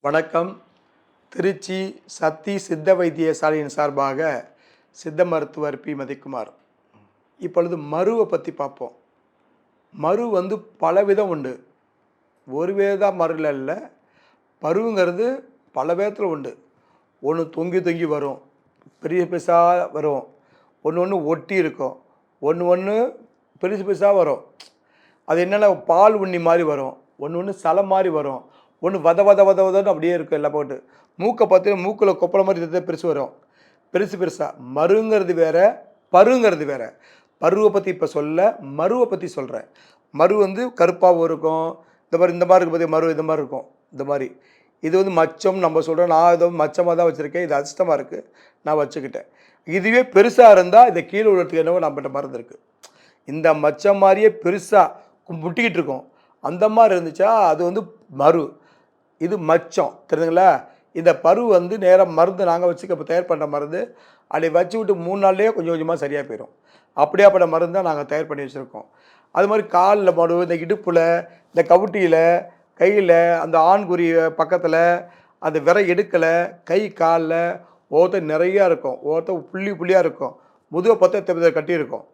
வணக்கம். திருச்சி சத்தி சித்த வைத்தியசாலையின் சார்பாக சித்த மருத்துவர் பி. மதிக்குமார். இப்பொழுது மருவை பற்றி பார்ப்போம். மரு வந்து பல விதம் உண்டு. ஒரு வித மருல இல்லை பருவுங்கிறது பல விதத்தில் உண்டு. ஒன்று தொங்கி தொங்கி வரும் பெரிய பெருசாக வரும். ஒன்று ஒன்று ஒட்டி இருக்கும். ஒன்று ஒன்று பெருசு பெருசாக வரும். அது என்னென்ன பால் உண்ணி மாதிரி வரும். ஒன்று ஒன்று சலை மாதிரி வரும். ஒன்று வத வத வத வதன்னு அப்படியே இருக்கும் எல்லாம் போட்டு. மூக்கை பார்த்தீங்கன்னா மூக்கில் கொப்பளம் மாதிரி இதை பெருசு வரும். பெருசு பெருசாக மருங்கிறது வேற பருங்கிறது வேற. பருவை பற்றி இப்போ சொல்ல மருவை பற்றி சொல்கிறேன் மரு வந்து கருப்பாகவும் இருக்கும். இந்த மாதிரி இந்த மாதிரி இருக்கு மரு இந்த மாதிரி இருக்கும். இந்த மாதிரி. இது வந்து மச்சம் நம்ம சொல்கிறோம் நான் ஏதோ மச்சமாக தான் வச்சுருக்கேன். இது அதிர்ஷ்டமாக இருக்குது நான் வச்சுக்கிட்டேன். இதுவே பெருசாக இருந்தால் இதை கீழே உள்ளதுக்கு என்னவோ நம்மகிட்ட மருந்து இருக்குது இந்த மச்சம் மாதிரியே பெருசாக முட்டிக்கிட்டு இருக்கும். அந்த மாதிரி இருந்துச்சா அது வந்து மரு. இது மச்சம் தெரியுதுங்களா? இந்த பரு வந்து நேராக மருந்து நாங்கள் வச்சுக்க இப்போ தயார் பண்ணுற மருந்து அப்படி வச்சு விட்டு மூணு நாள்லேயே கொஞ்சம் கொஞ்சமாக சரியாக போயிடும் அப்படியாப்பட்ட மருந்து தான் நாங்கள் தயார் பண்ணி வச்சுருக்கோம். அது மாதிரி காலில் மடு இந்த இடுப்பில் இந்த கவுட்டியில் கையில் அந்த ஆண்குறி பக்கத்தில் அந்த விரை எடுக்கலை கை காலில் ஒவ்வொருத்தர் நிறையா இருக்கும். ஒவ்வொருத்தர் புள்ளி புள்ளியாக இருக்கும். முதுகை பத்த கட்டியிருக்கும்.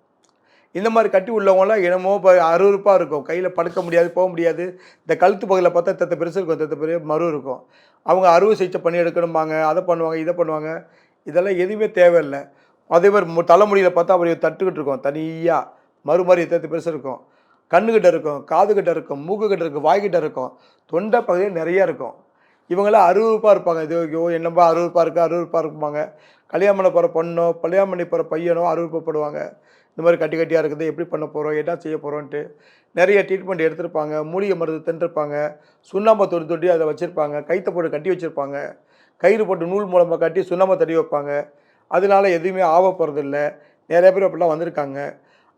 இந்த மாதிரி கட்டி உள்ளவங்களாம் என்னமோ இப்போ அறுவறுப்பாக இருக்கும். கையில் படுக்க முடியாது போக முடியாது. இந்த கழுத்து பகுதியில் பார்த்தா தத்த பெருசு இருக்கும் தத்த பெரிய மறு இருக்கும். அவங்க அறுவை சிகிச்சை பண்ணி எடுக்கணும்பாங்க அதை பண்ணுவாங்க இதை பண்ணுவாங்க. இதெல்லாம் எதுவுமே தேவையில்லை. அதே மாதிரி மு- தலைமுடியில் பார்த்தா அப்படி தட்டுக்கிட்டு இருக்கும். தனியாக மறு மாதிரி தத்து பெருசு இருக்கும். கண்ணுக்கிட்ட இருக்கும் காதுகிட்ட இருக்கும் மூக்குக்கிட்ட இருக்கும் வாய்கிட்ட இருக்கும். தொண்டை பகுதியில் நிறையா இருக்கும். இவங்களாம் அறுவறுப்பாக இருப்பாங்க. இது ஐயோ என்னப்பா அறுவறுப்பாக இருக்குது அறுவறுப்பாக இருப்பாங்க கல்யாணம் பண்ண போகிற பொண்ணோ கல்யாணம் பண்ணி போகிற பையனோ அருவருப்படுவாங்க இந்த மாதிரி கட்டி கட்டியாக இருக்குது எப்படி பண்ண போகிறோம் என்ன செய்ய போகிறோன்ட்டு நிறைய ட்ரீட்மெண்ட் எடுத்திருப்பாங்க. மூலிகை மருந்து தின்றுருப்பாங்க சுண்ணாம்பை தொட்டி தொட்டி அதை வச்சுருப்பாங்க. கைத்தை போட்டு கட்டி வச்சுருப்பாங்க. கயிறு போட்டு நூல் மூலமாக கட்டி சுண்ணாம்பை தட்டி வைப்பாங்க. அதனால எதுவுமே ஆக போகிறதில்ல நிறைய பேர் அப்படிலாம் வந்திருக்காங்க.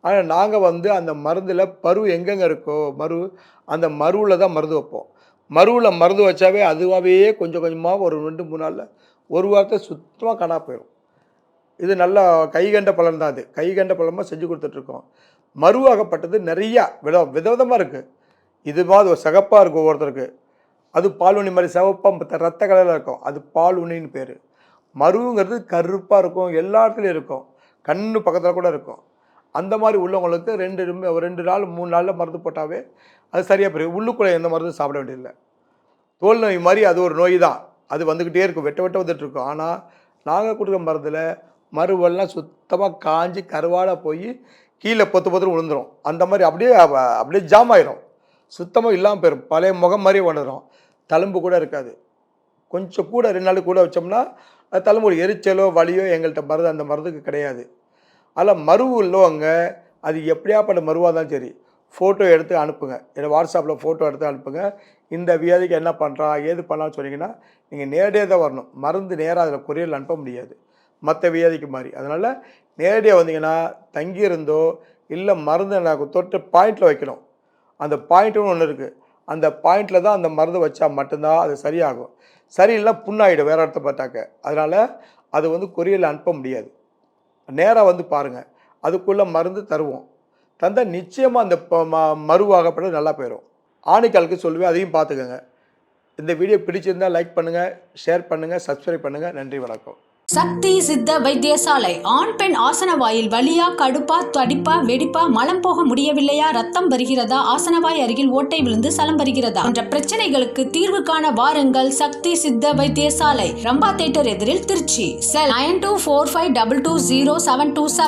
ஆனால் நாங்கள் வந்து அந்த மருந்தில் பரு எங்கெங்கே இருக்கோ மரு அந்த மருவில் தான் மருந்து வைப்போம். மருவில் மருந்து வச்சாவே அதுவாகவே கொஞ்சம் கொஞ்சமாக ஒரு ரெண்டு மூணு நாளில் ஒரு வாரத்தை சுத்தமாக காணா போயிடும் இது நல்லா கைகண்ட பலன் தான் அது. கைகண்ட பலமாக செஞ்சு கொடுத்துட்ருக்கோம். மருவாகப்பட்டது நிறையா வித விதவிதமாக இருக்குது இது மாதிரி ஒரு சிகப்பாக இருக்கும் ஒவ்வொருத்தருக்கு. அது பால் மாதிரி சிவப்பாக ரத்த கலரில் இருக்கும். அது பால் பேர். மருவுங்கிறது கருப்பாக இருக்கும். எல்லா இடத்துலையும் இருக்கும். கண்ணு பக்கத்தில் கூட இருக்கும். அந்த மாதிரி உள்ளவங்களுக்கு ரெண்டு ஒரு ரெண்டு நாள் மூணு நாளில் மருந்து போட்டாவே அது சரியாக போயிடும். உள்ளுக்குள்ளே எந்த மருந்தும் சாப்பிட வேண்டியதில்லை. தோல் நோய் மாதிரி அது ஒரு நோய் தான். அது வந்துக்கிட்டே இருக்கும். வெட்ட வெட்ட வந்துட்டுருக்கும் ஆனால் நாங்கள் கொடுக்குற மருந்தில் மருவெல்லாம் சுத்தமாக காஞ்சி கருவாட போய் கீழே பொத்து பொத்து விழுந்துடும் அந்த மாதிரி அப்படியே அப்படியே ஜாம் ஆயிரும். சுத்தமாக இல்லாமல் போயிடும் பழைய முகம் மாதிரி வந்துடும் தழும்பு கூட இருக்காது. கொஞ்சம் கூட ரெண்டு நாள் கூட வச்சோம்னா அது தழும்பு ஒரு எரிச்சலோ வலியோ எங்கள்கிட்ட மருந்து அந்த மருந்துக்கு கிடையாது. அதில் மருவு உள்ளவங்க அது எப்படியாப்பட்ட மருவாக இருந்தாலும் சரி ஃபோட்டோ எடுத்து அனுப்புங்க. என்னோடய வாட்ஸ்அப்பில் ஃபோட்டோ எடுத்து அனுப்புங்க. இந்த வியாதிக்கு என்ன பண்ணுறா ஏது பண்ணலாம்னு சொன்னீங்கன்னா நீங்கள் நேரடியாக தான் வரணும். மருந்து நேராக அதில் கொரியரில் அனுப்ப முடியாது. மற்ற வியாதிக்கு மாதிரி அதனால் நேரடியாக வந்தீங்கன்னா தங்கியிருந்தோ இல்லை மருந்து நான் தொட்டு பாயிண்டில் வைக்கணும். அந்த பாயிண்ட்டுன்னு ஒன்று இருக்குது அந்த பாயிண்டில் தான் அந்த மருந்து வச்சா மட்டும்தான் அது சரியாகும். சரியில்லை புண்ணாயிடும் வேறு இடத்த பார்த்தாக்க. அதனால் அது வந்து கொரியரில் அனுப்ப முடியாது. நேராக வந்து பாருங்கள் அதுக்குள்ளே மருந்து தருவோம். தந்தால் நிச்சயமாக அந்த ம- மருவாகப்பட்டது நல்லா போயிடும் ஆணைக்காலுக்கு சொல்லுவேன் அதையும் பார்த்துக்கோங்க. இந்த வீடியோ பிடிச்சிருந்தால் லைக் பண்ணுங்கள் ஷேர் பண்ணுங்கள் சப்ஸ்கிரைப் பண்ணுங்கள் நன்றி வணக்கம். சக்தி சித்த வைத்தியசாலை. ஆண் பெண் ஆசன வாயில் வலியா கடுப்பா தடிப்பா வெடிப்பா மலம் போக முடியவில்லையா ரத்தம் வருகிறதா ஆசனவாய் அருகில் ஓட்டை விழுந்து சலம் வருகிறதா என்ற பிரச்சனைகளுக்கு தீர்வு காண வாருங்கள் சக்தி சித்த வைத்தியசாலை. ரம்பா தேட்டர் எதிரில் Trichy. Cell nine two four five double two zero seven two seven.